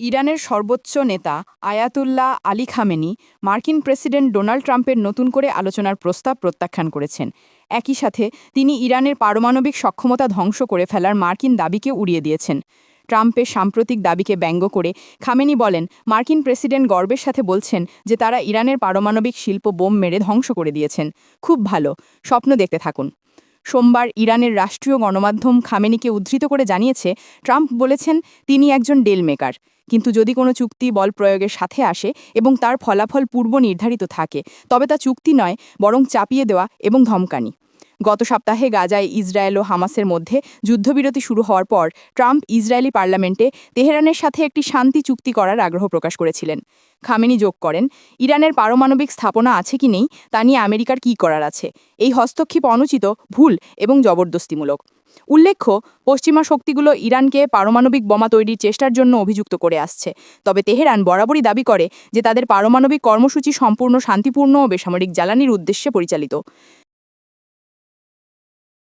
ইরানের সর্বোচ্চ নেতা আয়াতুল্লাহ আলী খামেনি মার্কিন প্রেসিডেন্ট ডোনাল্ড ট্রাম্পের নতুন করে আলোচনার প্রস্তাব প্রত্যাখ্যান করেছেন। একই সাথে তিনি ইরানের পারমাণবিক সক্ষমতা ধ্বংস করে ফেলার মার্কিন দাবিকে উড়িয়ে দিয়েছেন। ট্রাম্পের সাম্প্রতিক দাবিকে ব্যঙ্গ করে খামেনি বলেন, মার্কিন প্রেসিডেন্ট গর্বের সাথে বলছেন যে তারা ইরানের পারমাণবিক শিল্প বোম মেরে ধ্বংস করে দিয়েছেন। খুব ভালো, স্বপ্ন দেখতে থাকুন। সোমবার ইরানের রাষ্ট্রীয় গণমাধ্যম খামেনিকে উদ্ধৃত করে জানিয়েছে, ট্রাম্প বলেছেন তিনি একজন ডেল মেকার কিন্তু যদি কোনো চুক্তি বল প্রয়োগের সাথে আসে এবং তার ফলাফল পূর্ব নির্ধারিত থাকে, তবে তা চুক্তি নয়, বরং চাপিয়ে দেওয়া এবং ধমকানি। গত সপ্তাহে গাজায় ইসরায়েল ও হামাসের মধ্যে যুদ্ধবিরতি শুরু হওয়ার পর ট্রাম্প ইসরায়েলি পার্লামেন্টে তেহরানের সাথে একটি শান্তি চুক্তি করার আগ্রহ প্রকাশ করেছিলেন। খামেনি যোগ করেন, ইরানের পারমাণবিক স্থাপনা আছে কি নেই তা নিয়ে আমেরিকার কী করার আছে? এই হস্তক্ষেপ অনুচিত, ভুল এবং জবরদস্তিমূলক। উল্লেখ্য, পশ্চিমা শক্তিগুলো ইরানকে পারমাণবিক বোমা তৈরির চেষ্টার জন্য অভিযুক্ত করে আসছে। তবে তেহরান বরাবরই দাবি করে যে তাদের পারমাণবিক কর্মসূচি সম্পূর্ণ শান্তিপূর্ণ ও বেসামরিক জ্বালানির উদ্দেশ্যে পরিচালিত।